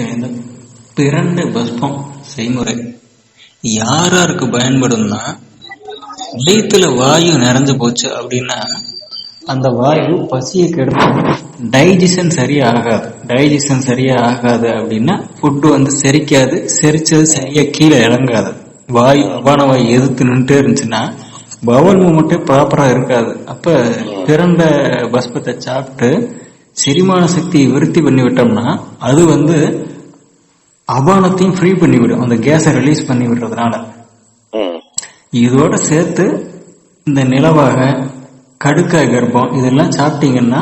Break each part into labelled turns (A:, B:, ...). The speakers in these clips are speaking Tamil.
A: இந்த பிறண்டு பஸ்பம் செய்முறை. யார் யாருக்கு பயன்படும்னா வயிற்றுல வாயு நிறைஞ்சு போச்சு அப்படின்னா அந்த வாயு பசியை கெடுக்கும். டைஜஷன் சரியா ஆகாது டைஜஷன் சரியா ஆகாது அப்படின்னா ஃபுட்டு வந்து செரிக்காது செரிச்சது சரியா கீழே இறங்காது. வாயு அபான வாயு எதிர்த்து நின்றுட்டே இருந்துச்சுன்னா பவல் மூமெண்ட்டே ப்ராப்பரா இருக்காது. அப்ப பிறண்ட பஸ்பத்தை சாப்பிட்டு செரிமான சக்தியை விருத்தி பண்ணி விட்டோம்னா அது வந்து அபானத்தையும் ஃப்ரீ பண்ணி விடும் அந்த கேஸை ரிலீஸ் பண்ணி விடுறதுனால. இதோட சேர்த்து இந்த நிலவாக கடுக்காய் கர்ப்பம் இதெல்லாம் சாப்பிட்டீங்கன்னா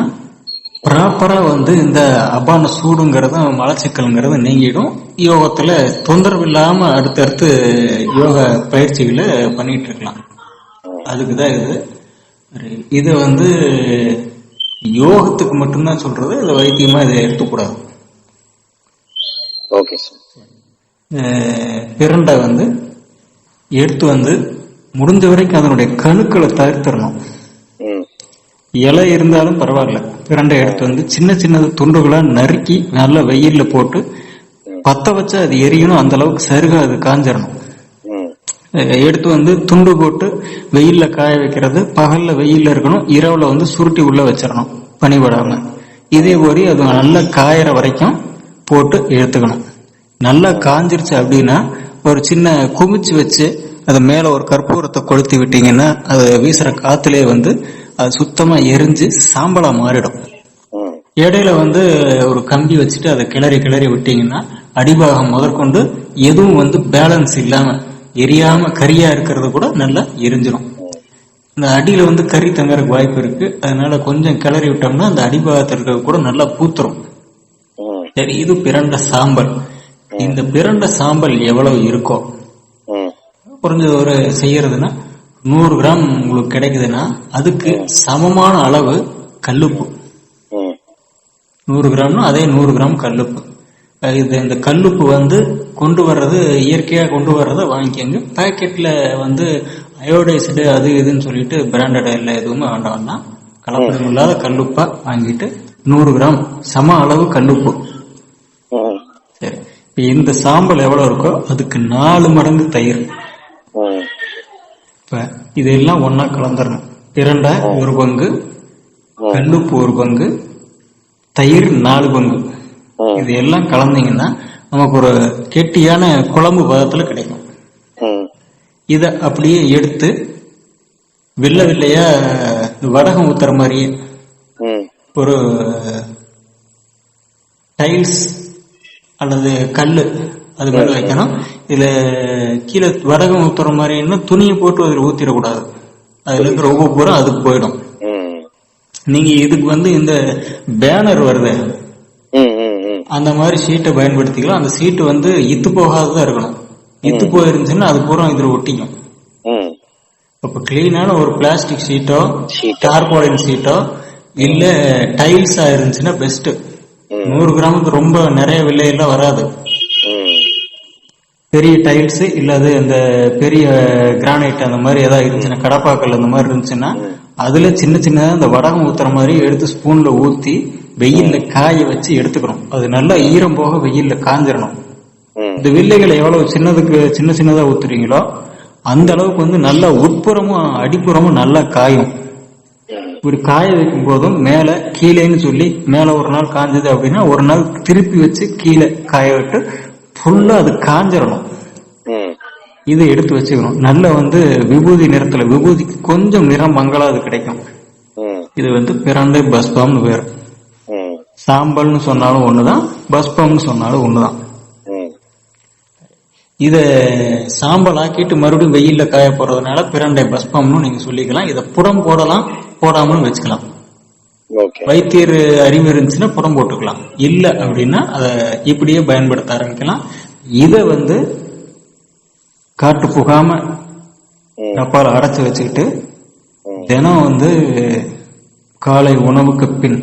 A: ப்ராப்பரா வந்து இந்த அபான சூடுங்கிறதும் மலச்சிக்கல்ங்கிறது நீங்கிடும். யோகத்துல தொந்தரவு இல்லாம அடுத்தடுத்து யோக பயிற்சிகளை பண்ணிட்டு இருக்கலாம். அதுக்கு தான் இது இது வந்து யோகத்துக்கு மட்டும்தான் சொல்றது இது வைத்தியமா இதை எடுத்துக்கூடாது.
B: Okay sir.
A: பிரண்டை வந்து எடுத்து வந்து முடிஞ்ச வரைக்கும் அதனுடைய கணுக்களை தவிர்த்திடணும் இலை இருந்தாலும் பரவாயில்ல. பிரண்டை எடுத்து வந்து சின்ன சின்ன துண்டுகளா நறுக்கி நல்லா வெயில்ல போட்டு பத்த வச்சா அது எரியணும் அந்த அளவுக்கு சருகா அது காஞ்சிடணும். எடுத்து வந்து துண்டு போட்டு வெயில்ல காய வைக்கிறது பகல்ல வெயில்ல இருக்கணும் இரவுல வந்து சுருட்டி உள்ள வச்சிடணும் பனிபடாம இதே போரி அது நல்லா காயற வரைக்கும் போட்டு எடுத்துக்கணும். நல்லா காஞ்சிருச்சு அப்படின்னா ஒரு சின்ன குமிச்சு வச்சு அது மேல ஒரு கற்பூரத்தை கொளுத்தி விட்டீங்கன்னா அது வீசுற காத்துலயே வந்து அது சுத்தமா எரிஞ்சு சாம்பலா மாறிடும். இடையில வந்து ஒரு கம்பி வச்சுட்டு அதை கிளறி கிளறி விட்டீங்கன்னா அடிபாகம் முதற்கொண்டு எதுவும் வந்து பேலன்ஸ் இல்லாம எரியாம கரியா இருக்கிறது கூட நல்லா எரிஞ்சிடும் இந்த அடியில வந்து கறி தங்கறதுக்கு வாய்ப்பு இருக்கு. அதனால கொஞ்சம் கிளறி விட்டோம்னா அந்த அடிபாகத்தில் இருக்கிறது கூட நல்லா பூத்துரும். சரி இது பிரண்ட சாம்பல். இந்த பிரண்ட சாம்பல் எவ்வளவு இருக்கோ குறைஞ்சது ஒரு செய்யறதுன்னா நூறு கிராம் உங்களுக்கு கிடைக்குதுன்னா அதுக்கு சமமான அளவு கல்லுப்பு. நூறு கிராம்னா அதே நூறு கிராம் கல்லுப்பு. இது இந்த கல்லுப்பு வந்து கொண்டு வர்றது இயற்கையா கொண்டு வர்றதை வாங்கிக்கோங்க. பாக்கெட்ல வந்து அயோடைஸ்டு அது இதுன்னு சொல்லிட்டு பிராண்டட் இல்லை எதுவுமே வேண்டாம்னா கலப்படம் இல்லாத கல்லுப்பா வாங்கிட்டு நூறு கிராம் சம அளவு கல்லுப்பு. இப்ப இந்த சாம்பல் எவ்வளவு இருக்கோ அதுக்கு நாலு மடங்கு தயிர். இப்ப இதெல்லாம் ஒண்ணா கலந்துடணும் இரண்டா ஒரு பங்கு கல்லுப்பு ஒரு பங்கு தயிர் நாலு பங்கு. இது எல்லாம் கலந்தீங்கன்னா நமக்கு ஒரு கெட்டியான குழம்பு பதத்துல கிடைக்கும். இத அப்படியே எடுத்து வெள்ளை வெள்ளையா வடகம் ஊத்துற மாதிரியே ஒரு டைல்ஸ் அல்லது கல்லு அது மேல வைக்கணும். இதுல கீழே வடகம் ஊத்துற மாதிரின்னா துணியை போட்டு அதுல ஊத்திடக்கூடாது. அதுல இருக்கிற உப்பு பூரா அதுக்கு போயிடும். நீங்க இதுக்கு வந்து இந்த பேனர் வருது. அந்த மாதிரி ஷீட்டை பயன்படுத்திக்கலாம். அந்த சீட்டு வந்து இத்து போகாததா இருக்கணும். இத்து போயிருந்துச்சுன்னா அது பூரா இதுல ஒட்டிக்கும். அப்ப கிளீனான ஒரு பிளாஸ்டிக்
B: Sheet.
A: டார்பாலின் ஷீட்டோ இல்ல டைல்ஸா இருந்துச்சுன்னா பெஸ்ட். நூறு கிராமுக்கு ரொம்ப நிறைய விலையெல்லாம் வராது. பெரிய டைல்ஸ் இல்லது இந்த பெரிய கிரானைட் அந்த மாதிரி ஏதாவது இருந்துச்சுன்னா கடப்பாக்கல் அந்த மாதிரி இருந்துச்சுன்னா அதுல சின்ன சின்னதா இந்த வடகம் ஊத்துற மாதிரி எடுத்து ஸ்பூன்ல ஊத்தி வெயில்ல காய வச்சு எடுத்துக்கணும். அது நல்லா ஈரம் போக வெயில்ல காஞ்சிடணும் இந்த வில்லைகளை எவ்வளவு சின்னதுக்கு சின்ன சின்னதா ஊத்துறீங்களோ அந்த அளவுக்கு வந்து நல்லா உட்புறமும் அடிப்புறமும் நல்லா காயும். இப்படி காய வைக்கும் போதும் மேல கீழேன்னு சொல்லி மேல ஒரு நாள் காஞ்சது அப்படின்னா ஒரு நாள் திருப்பி வச்சு கீழே காய விட்டு ஃபுல்லா அது காஞ்சிடணும் இதை எடுத்து வச்சுக்கணும். நல்ல வந்து விபூதி நிறத்துல விபூதிக்கு கொஞ்சம் நிறம் மங்களா அது கிடைக்கும். இது வந்து பிரண்டை பஸ்பம்னு பேர். சாம்பல்னு சொன்னாலும் ஒண்ணுதான் பஸ்பம்னு சொன்னாலும் ஒண்ணுதான். இத சாம்பல் ஆக்கிட்டு மறுபடியும் வெயில்ல காய போறதுனால பிரண்டை பஸ்பம்னு நீங்க சொல்லிக்கலாம். இத புடம் போடலாம். போடாமலும் வச்சுக்கலாம். வைத்தியர் அறிவு இருந்துச்சுன்னா புடம் போட்டுக்கலாம். இல்ல அப்படின்னா அதை இப்படியே பயன்படுத்த ஆரம்பிக்கலாம். இத வந்து காட்டு புகாம டப்பால அடைச்சு வச்சுக்கிட்டு தினம் வந்து காலை உணவுக்கு பின்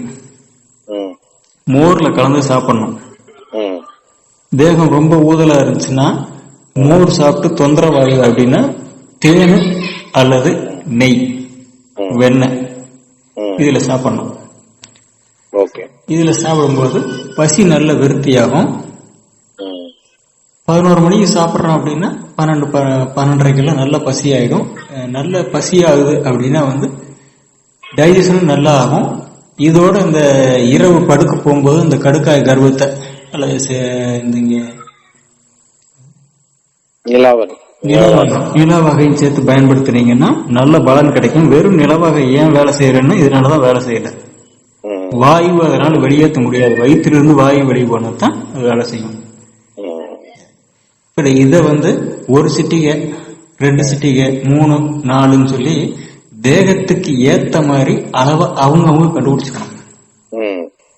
A: மோர்ல கலந்து சாப்பிடணும். தேகம் ரொம்ப ஊதலா இருந்துச்சுன்னா மோர் சாப்பிட்டு தொந்தரவாயு அப்படின்னா தேன் அல்லது நெய். வெண்ணெய். இதுல சாப்பிடணும். இதுல சாப்பிடும்போது பசி நல்ல விருத்தியாகும். பதினோரு மணிக்கு சாப்பிட்றோம் அப்படின்னா பன்னெண்டு பன்னெண்டரைக்கெல்லாம் நல்ல பசி ஆயிடும் அஹ் நல்ல பசி ஆகுது அப்படின்னா வந்து டைஜஷனும் நல்லா ஆகும். இதோட இந்த இரவு படுக்க போகும்போது இந்த கடுக்காய் கர்வத்தை அல்லது இந்த இங்க
B: நிலாவரி.
A: நிலவகை நில வகையும் சேர்த்து பயன்படுத்துனீங்கன்னா நல்ல பலன் கிடைக்கும். வெறும் நிலவகை ஏன் வேலை செய்யறேன்னா இதனாலதான் வேலை செய்யல. வாயு அதனால வெளியேற்ற முடியாது. வயிற்றிலிருந்து வாயு வெளியே போனா தான் அது வேலை செய்யும். இதை வந்து ஒரு சிட்டிகை ரெண்டு சிட்டிகை மூணு நாலுன்னு சொல்லி தேகத்துக்கு ஏத்த மாதிரி அளவை அவங்க அவங்க கண்டுபிடிச்சுக்கணும்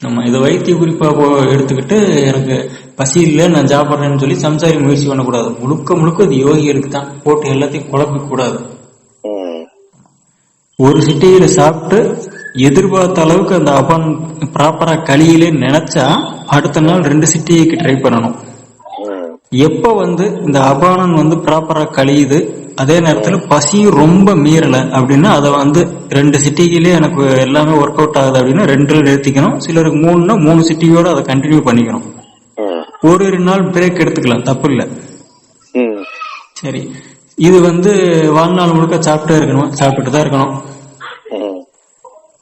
A: நம்ம இதை வைத்திய குறிப்பா எடுத்துக்கிட்டு எனக்கு பசி இல்லை நான் சாப்பிட்றேன்னு சொல்லி சம்சாரி முயற்சி பண்ணக்கூடாது. முழுக்க முழுக்க அது யோகிகளுக்கு தான் போட்டு எல்லாத்தையும் குழப்பிக்க கூடாது ஒரு சிட்டியில சாப்பிட்டு எதிர்பார்த்த அளவுக்கு அந்த அபான் ப்ராப்பரா கழியிலே நினைச்சா அடுத்த நாள் ரெண்டு சிட்டிக்கு ட்ரை பண்ணணும். எப்ப வந்து இந்த அபானன் வந்து ப்ராப்பரா கழியுது அதே நேரத்துல பசியும் ரொம்ப மீறல அப்படின்னா அதை வந்து ரெண்டு சிட்டிக்கிலே எனக்கு எல்லாமே ஒர்க் அவுட் ஆகுது அப்படின்னா ரெண்டு நிறுத்திக்கணும். சிலருக்கு மூணுன்னா மூணு சிட்டியோட அதை கண்டினியூ பண்ணிக்கணும். ஒரு ரெண்டு நாள் பிரேக் எடுத்துக்கலாம் தப்பு இல்லை சரி. இது வந்து வாழ்நாள் முழுக்க சாப்பிட்டே இருக்கணும் சாப்பிட்டுட்டு தான் இருக்கணும்.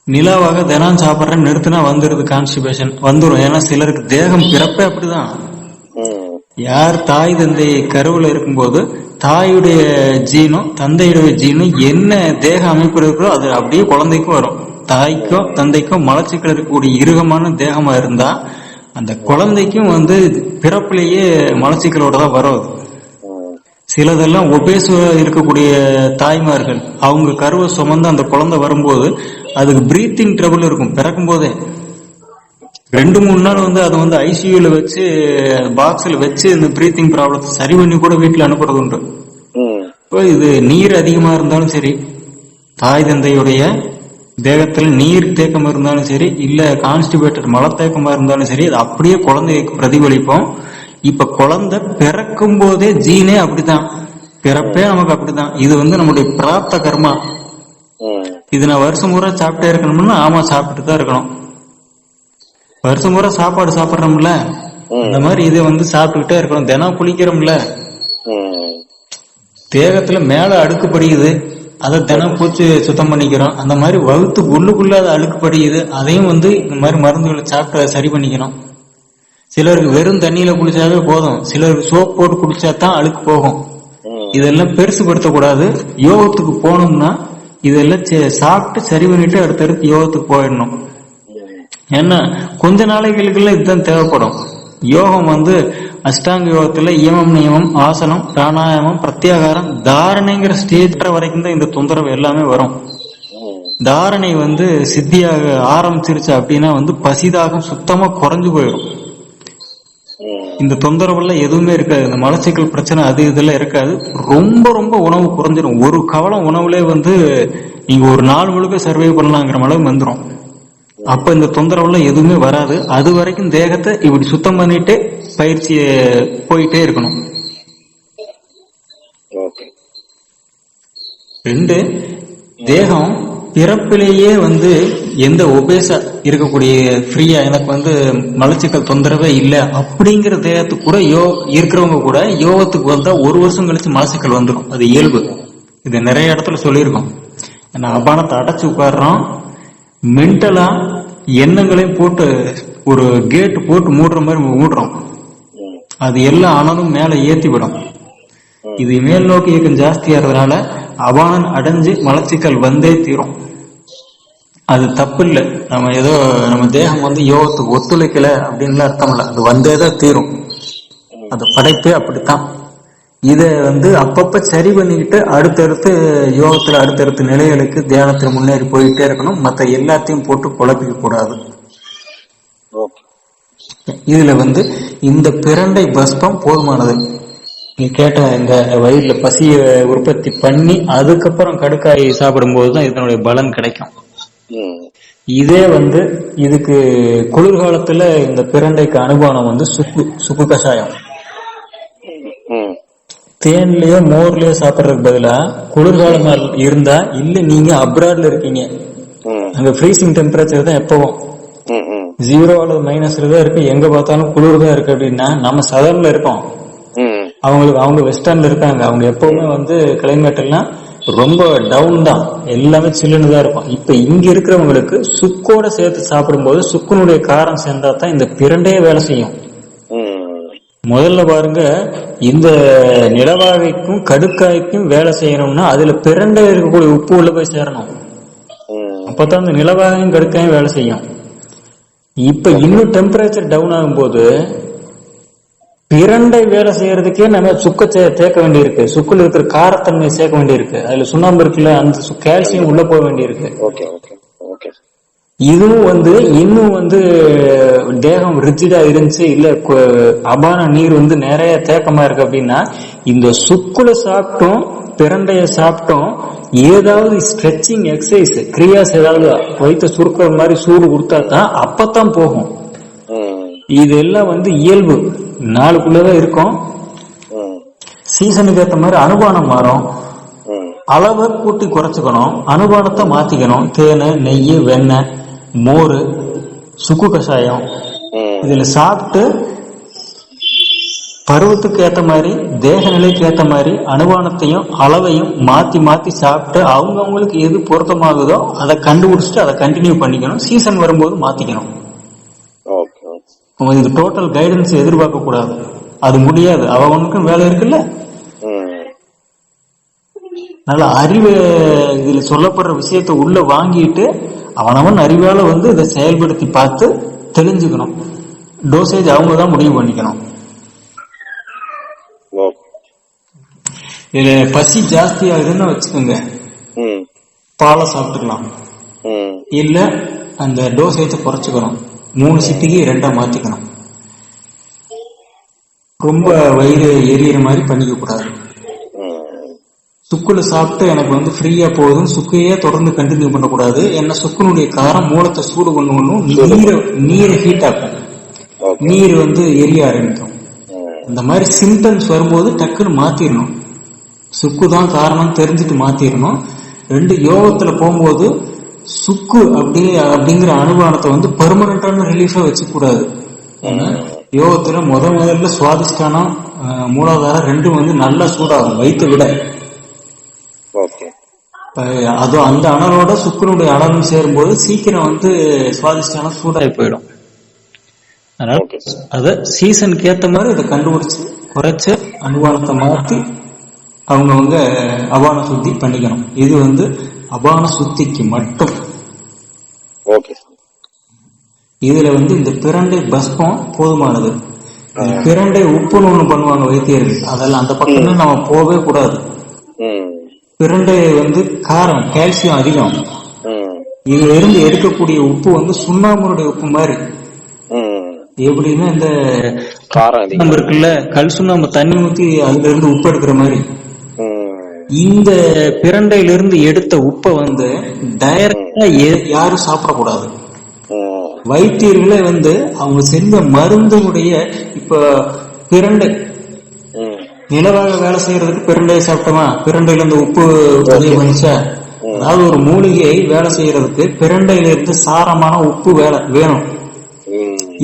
A: நிலாவாக தினம் சாப்பிட்றேன்னு நிறுத்தினா வந்துருது கான்ஸ்டிபேஷன் வந்துரும். ஏன்னா சிலருக்கு தேகம் பிறப்பே அப்படிதான். யார் தாய் தந்தை கருவுல இருக்கும்போது தாயுடைய ஜீனும் தந்தையுடைய ஜீனும் என்ன தேக அமைப்பு இருக்கோ அது அப்படியே குழந்தைக்கும் வரும். தாய்க்கும் தந்தைக்கும் மலச்சிக்கல் இருக்கக்கூடிய இறுகமான தேகமா இருந்தா அந்த குழந்தைக்கும் வந்து பிறப்புலேயே மலச்சிக்கலோட தான் வரும் சிலதெல்லாம் ஒபேஸ் இருக்கக்கூடிய தாய்மார்கள் அவங்க கருவை சுமந்து அந்த குழந்தை வரும்போது அதுக்கு பிரீத்திங் ட்ரபிள் இருக்கும் பிறக்கும் போதே. ரெண்டு மூணு நாள் வந்து அதை வந்து ஐசியூல வச்சு பாக்ஸ்ல வச்சு இந்த பிரீத்திங் ப்ராப்ளத்தை சரி பண்ணி கூட வீட்டுல அனுப்புறது உண்டு. இப்போ இது நீர் அதிகமா இருந்தாலும் சரி தாய் தந்தையுடைய தேகத்துல நீர் தேக்கம் இருந்தாலும் சரி இல்ல கான்ஸ்டிபேட்டட் மலத்தேக்கமா இருந்தாலும் சரி அது அப்படியே குழந்தைக்கு பிரதிபலிப்போம். இப்ப குழந்தை பிறக்கும் போதே ஜீனே அப்படிதான் பிறப்பே நமக்கு அப்படிதான் இது வந்து நம்முடைய பிராப்த கர்மா. இது நான் வருஷம் பூரா சாப்பிட்டே இருக்கணும்னா ஆமா சாப்பிட்டுட்டு தான் இருக்கணும். வருஷம் பூரா சாப்பாடு சாப்பிட்றோம்ல. இந்த மாதிரி இதை வந்து சாப்பிட்டுக்கிட்டே இருக்கணும். தினம் குளிக்கிறோம்ல? தேகத்துல மேல அழுக்கு படியுது. அதை தினம் பூச்சி சுத்தம் பண்ணிக்கிறோம். அந்த மாதிரி வகுத்து உள்ளுக்குள்ள அது அழுக்கு படியுது அதையும் வந்து இந்த மாதிரி மருந்துகளை சாப்பிட்டு அதை சரி பண்ணிக்கணும் சிலருக்கு வெறும் தண்ணியில குளிச்சாவே போதும். சிலருக்கு சோப் போட்டு குளிச்சா தான் அழுக்கு போகும். இதெல்லாம் பெருசுபடுத்த கூடாது யோகத்துக்கு போகணும்னா இதெல்லாம் சே- சாப்பிட்டு சரி பண்ணிட்டு அடுத்தடுத்து யோகத்துக்கு போயிடணும். ஏன்னா கொஞ்ச நாளைகளுக்குள்ள இதுதான் தேவைப்படும். யோகம் வந்து அஷ்டாங்க யோகத்துல இயமம் நியமம் ஆசனம் பிராணாயாமம் பிரத்யாகாரம் தாரணைங்கிற ஸ்டேஜ் வரைக்கும் தான் இந்த தொந்தரவு எல்லாமே வரும். தாரணை வந்து சித்தியாக ஆரம்பிச்சிருச்சு அப்படின்னா வந்து பசிதாகம் சுத்தமா குறைஞ்சு போயிடும் இந்த தொந்தரவுல எதுவுமே இருக்காது. இந்த மலச்சிக்கல் பிரச்சனை அது இதெல்லாம் இருக்காது. ரொம்ப ரொம்ப உணவு குறைஞ்சிடும் ஒரு கவலம் உணவுலே வந்து நீங்க ஒரு நாள் முழுக்க சர்வே பண்ணலாங்கிற அளவு வந்துடும் அப்ப இந்த தொந்தரவுலாம் எதுவுமே வராது. அது வரைக்கும் தேகத்தை இப்படி சுத்தம் பண்ணிட்டு பயிற்சி போயிட்டே இருக்கணும். ரெண்டு தேகம் பிறப்பிலேயே வந்து எந்த ஒபேசா இருக்கக்கூடிய ஃப்ரீயா எனக்கு வந்து மலச்சிக்கல் தொந்தரவே இல்லை அப்படிங்கிற தேகத்துக்கு கூட யோ இருக்கிறவங்க கூட யோகத்துக்கு வந்தா ஒரு வருஷம் கழிச்சு மலச்சிக்கல் வந்துடும் அது இயல்பு. இது நிறைய இடத்துல சொல்லியிருக்கோம். நான் அபானத்தை அடைச்சு உட்காடுறோம் மென்டலா எண்ணங்களையும் போட்டு ஒரு கேட் போட்டு மூடுற மாதிரி மூடுறோம். அது எல்லா அனலும் மேல ஏத்தி விடும். இது மேல் நோக்கி இயக்கம் ஜாஸ்தியாகிறதுனால அவானன் அடைஞ்சு மலச்சிக்கல் வந்தே தீரும். அது தப்பு இல்லை நம்ம ஏதோ நம்ம தேகம் வந்து யோகத்துக்கு ஒத்துழைக்கல அப்படின்னு அர்த்தம் இல்லை. அது வந்தே தான் தீரும். அது படைப்பே அப்படித்தான். இதை வந்து அப்பப்ப சரி பண்ணிக்கிட்டு அடுத்தடுத்து யோகத்துல அடுத்தடுத்த நிலைகளுக்கு தியானத்துல முன்னேறி போயிட்டே இருக்கணும். மற்ற எல்லாத்தையும் போட்டு குழப்பிக்க கூடாது. இதுல வந்து இந்த பிரண்டை பஸ்பம் போதுமானது. நீ கேட்ட இந்த வயிறுல பசிய உற்பத்தி பண்ணி அதுக்கப்புறம் கடுக்காய் சாப்பிடும்போது தான் இதனுடைய பலன் கிடைக்கும். இதே வந்து இதுக்கு குளிர்காலத்துல இந்த பிரண்டைக்கு அனுபவம் வந்து சுக்கு சுக்கு கஷாயம். தேன்லயோ மோர்லயோ சாப்பிடுறதுக்கு பதிலா குளிர்காலமா இருந்தா இல்ல நீங்க அப்ராட்ல இருக்கீங்க. அங்க ஃப்ரீசிங் டெம்பரேச்சர் தான் எப்பவும். ஜீரோ அல்லது மைனஸ்ல தான் இருக்கு. எங்க பார்த்தாலும் குளிர் தான் இருக்கு அப்படின்னா நம்ம சதர்ல இருக்கோம். அவங்களுக்கு அவங்க வெஸ்டர்ன்ல இருக்காங்க. அவங்க எப்பவுமே வந்து கிளைமேட் எல்லாம் ரொம்ப டவுன் தான். எல்லாமே சில்லுன்னு தான் இருக்கும். இப்ப இங்க இருக்கிறவங்களுக்கு சுக்கோட சேர்த்து சாப்பிடும்போது சுக்குனுடைய காரம் சேர்ந்தா தான் இந்த பிரண்டையே வேலை செய்யும். முதல்ல பாருங்க இந்த நிலவாழைக்கும் கடுக்காய்க்கும் வேலை செய்யணும்னா அதுல பிரண்டை இருக்கக்கூடிய உப்பு உள்ள போய் சேரணும். அப்பதான் இந்த நிலவாழையும் கடுக்காயும் வேலை செய்யும். இப்ப இன்னும் டெம்பரேச்சர் டவுன் ஆகும்போது பிரண்டை வேலை செய்யறதுக்கே நம்ம சுக்க சே- தேக்க வேண்டியிருக்கு. சுக்குல இருக்கிற காரத்தன்மை சேர்க்க வேண்டியிருக்கு. அதுல சுண்ணாம்பு இருக்குல்ல அந்த கால்சியம் உள்ள போக வேண்டியிருக்கு.
B: Okay okay.
A: இதுவும் வந்து இன்னும் வந்து தேகம் ரிஜிடா இருந்துச்சு. இல்ல அபான நீர் வந்து நிறைய தேக்கமா இருக்கு அப்படின்னா இந்த சுக்குல சாப்பிட்டோம் பிரண்டைய சாப்பிட்டோம் ஏதாவது ஸ்ட்ரெச்சிங் எக்ஸசைஸ் கிரியாஸ் ஏதாவது வயிற்ற சுருக்கிற மாதிரி சூடு கொடுத்தா தான் அப்பத்தான் போகும். இதெல்லாம் வந்து இயல்பு. நாளுக்குள்ளதான் இருக்கும். சீசனுக்கு ஏற்ற மாதிரி அனுபானம் மாறும். அளவை கூட்டி குறைச்சுக்கணும். அனுபானத்தை மாத்திக்கணும். தேன் நெய் வெண்ணெய். மோர் சுக்கு கஷாயம். இதுல சாப்பிட்டு பருவத்துக்கு ஏத்த மாதிரி தேக நிலைக்கு ஏத்த மாதிரி அனுபானத்தையும் அளவையும் மாத்தி மாத்தி சாப்பிட்டு அவங்கவங்களுக்கு எது பொருத்தமாகுதோ அதை கண்டுபிடிச்சிட்டு அதை கண்டினியூ பண்ணிக்கணும். சீசன் வரும்போது நம்ம இது டோட்டல் கைடன்ஸ் எதிர்பார்க்க கூடாது. அது முடியாது. அவனுக்கும் வேலை இருக்குல்ல? நல்ல அறிவு இதுல சொல்லப்படுற விஷயத்தை உள்ள வாங்கிட்டு அவனவன் அறிவால வந்து இதை செயல்படுத்தி பார்த்து தெரிஞ்சுக்கணும். டோசேஜ் அவங்க தான் முடிவு பண்ணிக்கணும். இதுல பசி ஜாஸ்தி ஆகுதுன்னு வச்சுக்கோங்க. பாலை சாப்பிட்டுக்கலாம். இல்ல அந்த டோசேஜை குறைச்சுக்கணும். மூணு சிட்டிக்கு ரெண்டா மாத்திக்கணும். ரொம்ப வயிறு எரியற மாதிரி பண்ணிக்க கூடாது. சுக்குல சாப்பிட்டு எனக்கு வந்து ஃப்ரீயா போகுதும் சுக்கையே தொடர்ந்து கண்டினியூ பண்ணக்கூடாது. என்ன சுக்குனுடைய காரம் மூலத்தை சூடு பண்ணணும் நீரை நீரை ஹீட் ஆக்கும்.
B: ஓகே
A: நீர் வந்து எரிய ஆரம்பிக்கும். இந்த மாதிரி சிம்டம்ஸ் வரும்போது டக்குன்னு மாத்திரணும். சுக்கு தான் காரணம் தெரிஞ்சுட்டு மாத்திரணும். ரெண்டு யோகத்துல போகும்போது சுக்கு அப்படி அப்படிங்கிற அனுபவத்தை வந்து பெர்மனண்டான ரிலீஃபா வச்சுக்க கூடாது ஏன்னா யோகத்துல முத முதல்ல சுவாதிஷ்டானம் மூலாதாரம் ரெண்டும் வந்து நல்லா சூடாகும் வயிற்று விட. இப்ப அது அந்த அனலோட சுக்கரனுடைய அனலும் சேரும்போது சீக்கிரம் வந்து சுவாதிஷ்டானம் சூடாகி போயிடும். அதனால அத சீசனுக்கு ஏத்த மாதிரி இதை கண்டுபிடிச்சு குறைச்சு அனுமானத்தை மாத்தி அவங்கவங்க அபான சுத்தி பண்ணிக்கணும். இது வந்து அபான சுத்திக்கு மட்டும்.
B: ஓகே
A: இதுல வந்து இந்த பிரண்டை பஸ்பம் போதுமானது. பிரண்டை உப்புன்னு ஒண்ணு பண்ணுவாங்க வைத்தியர்கள். அதெல்லாம் அந்த பக்கம் நம்ம போகவே கூடாது.
B: ம்.
A: பிரண்டை வந்து காரம் கால்சியம் அதிகம். இதுல இருந்து எடுக்கக்கூடிய உப்பு வந்து சுண்ணாம்புடைய உப்பு மாதிரி. எப்படின்னா இந்த
B: காரம்
A: இருக்குல்ல கல் சுண்ணாம்பு தண்ணி ஊத்தி அதுல இருந்து உப்பு எடுக்கிற மாதிரி. இந்த பிரண்டையில இருந்து எடுத்த உப்பை வந்து டைரக்டா யாரும் சாப்பிடக்கூடாது. வைத்தியர்களே வந்து அவங்க செஞ்ச மருந்துடைய இப்ப பிரண்டை நிலவாக வேலை செய்யறதுக்கு பிரண்டையை சாப்பிட்டோமா? பிரண்டையில இருந்து உப்பு பதிவு பண்ணிச்சா அதாவது ஒரு மூலிகை வேலை செய்யறதுக்கு பிரண்டையில இருந்து சாரமான உப்பு வேலை வேணும்.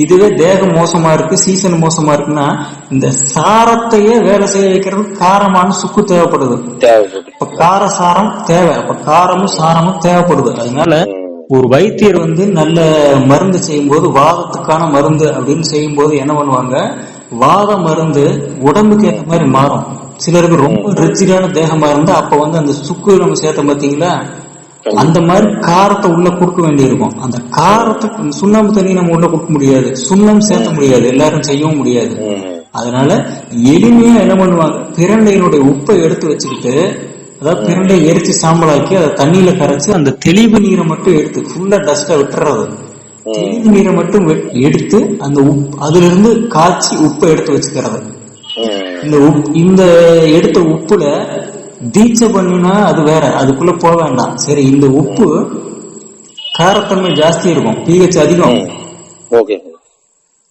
A: இதுவே தேகம் மோசமா இருக்கு சீசன் மோசமா இருக்குன்னா இந்த சாரத்தையே வேலை செய்ய வைக்கிறதுக்கு காரமான சுக்கு தேவைப்படுது. அப்ப கார சாரம் தேவை. அப்ப காரமும் சாரமும் தேவைப்படுது. அதனால ஒரு வைத்தியர் வந்து நல்ல மருந்து செய்யும்போது வாதத்துக்கான மருந்து அப்படின்னு செய்யும்போது என்ன பண்ணுவாங்க? வாத மருந்து உடம்புக்கு ஏற்ற மாதிரி மாறும். சிலருக்கு ரொம்ப ரிச்சிடான தேகமா இருந்தா அப்ப வந்து அந்த சுக்கு நம்ம சேர்த்தோம் பாத்தீங்களா? அந்த மாதிரி காரத்தை உள்ள கொடுக்க வேண்டியிருக்கும். அந்த காரத்தை சுண்ணாம்பு தண்ணி நம்ம உள்ள கொடுக்க முடியாது. சுண்ணம் சேர்த்த முடியாது. எல்லாரும் செய்யவும் முடியாது. அதனால எளிமையா என்ன பண்ணுவாங்க? பிரண்டையினுடைய உப்பை எடுத்து வச்சுக்கிட்டு அதாவது பிரண்டை எரிச்சு சாம்பலாக்கி அதை தண்ணியில கரைச்சு அந்த தெளிவு நீரை மட்டும் எடுத்து ஃபுல்லா டஸ்டா விட்டுறது. தெளிவு நீரை மட்டும் எடுத்து அந்த உப் அதுல இருந்து காய்ச்சி உப்பை எடுத்து வச்சுக்கிறது. இந்த உப் இந்த எடுத்த உப்புல தீட்சை பண்ணுனா அது வேற அதுக்குள்ள போக வேண்டாம். சரி இந்த உப்பு காரத்தன்மை ஜாஸ்தி இருக்கும் பிஹெச் அதிகம்.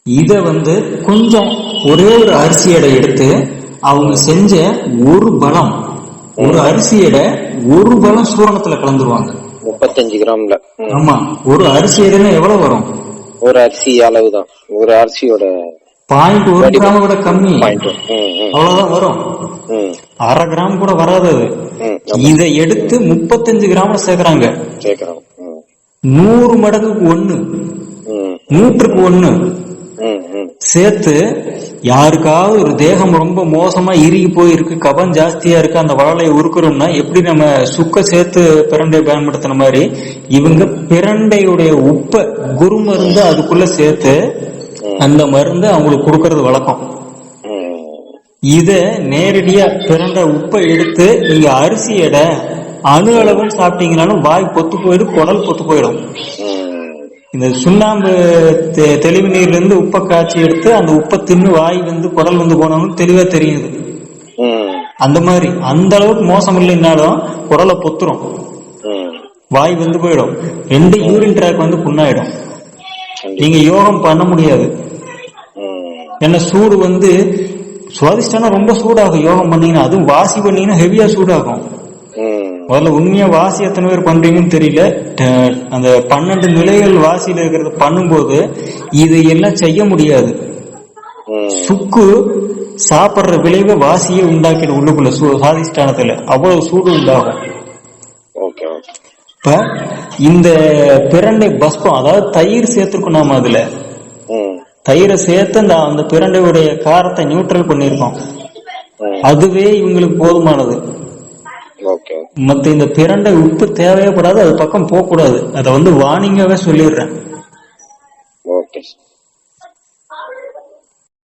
A: இத வந்து கொஞ்சம் ஒரே ஒரு அரிசி எடை எடுத்து அவங்க செஞ்ச ஒரு பலம் ஒரு அரிசி எடை ஒரு பலம் சூரணத்துல கலந்துருவாங்க.
B: முப்பத்தஞ்சு கிராம்ல.
A: ஆமா ஒரு அரிசி எடைன்னா எவ்வளவு வரும்?
B: ஒரு அரிசி அளவு தான் ஒரு அரிசியோட
A: பாயிண்ட் ஒரு கிராம் விட கம்மி. அவ்வளவுதான் வரும். அரை கிராம் கூட வராது. இதை எடுத்து முப்பத்தஞ்சு கிராம்ல சேர்க்கறாங்க. நூறு மடங்குக்கு ஒண்ணு. நூற்றுக்கு ஒண்ணு. சேர்த்து யாருக்காவது ஒரு தேகம் ரொம்ப மோசமா இறுகி போயிருக்கு கபம் ஜாஸ்தியா இருக்கு அந்த வளலையை உருக்குறோம்னா எப்படி நம்ம சுக்க சேர்த்து பிரண்டை பயன்படுத்தின மாதிரி இவங்க பிரண்டையுடைய உப்ப குரு மருந்து அதுக்குள்ள சேர்த்து அந்த மருந்து அவங்களுக்கு கொடுக்கறது வழக்கம். இத நேரடியா பிறண்ட உப்பை எடுத்து நீங்க அரிசி அணு அளவுன்னு சாப்பிட்டீங்கனாலும் வாய் பொத்து போயிடும் குடல் பொத்து போயிடும். இந்த சுண்ணாம்பு தெளிவு நீர்ல இருந்து உப்பை காய்ச்சி எடுத்து அந்த உப்பை தின்னு வாய் வந்து குடல் வந்து போனவங்க தெளிவா தெரியுது. அந்த மாதிரி அந்த அளவுக்கு மோசம் இல்லைன்னாலும் குடலை பொத்துரும். வாய் வந்து போயிடும். ரெண்டு யூரின் ட்ராக் வந்து புண்ணாயிடும். நீங்க யோகம் பண்ண முடியாது. ஏன்னா சூடு வந்து சுவாதிஷ்டானம் ரொம்ப சூடாகும். யோகம் பண்ணீங்கன்னா அதுவும் வாசி பண்ணீங்கன்னா ஹெவியா சூடாகும். முதல்ல உண்மையா வாசி எத்தனை பேர் பண்றீங்கன்னு தெரியல. அந்த பன்னெண்டு நிலைகள் வாசியில இருக்கிறது பண்ணும்போது இது எல்லாம் செய்ய முடியாது. சுக்கு சாப்பிடுற விளைவை வாசியை உண்டாக்கிடும் உள்ளுக்குள்ள சு சுவாதிஷ்டானத்துல. அவ்வளவு சூடு உண்டாகும். இப்ப இந்த பிரண்டை பஸ்பம் அதாவது தயிர் சேர்த்துருக்கோம் நாம அதுல. தயிரை சேர்த்து அந்த அந்த பிரண்டையுடைய காரத்தை நியூட்ரல் பண்ணியிருக்கோம்.
B: ம்.
A: அதுவே இவங்களுக்கு போதுமானது. மத்த இந்த பிரண்டை உப்பு தேவையப்படாது அது பக்கம் போக கூடாது அதை வந்து வார்னிங்காவே சொல்லிடுறேன்.
B: ஓகே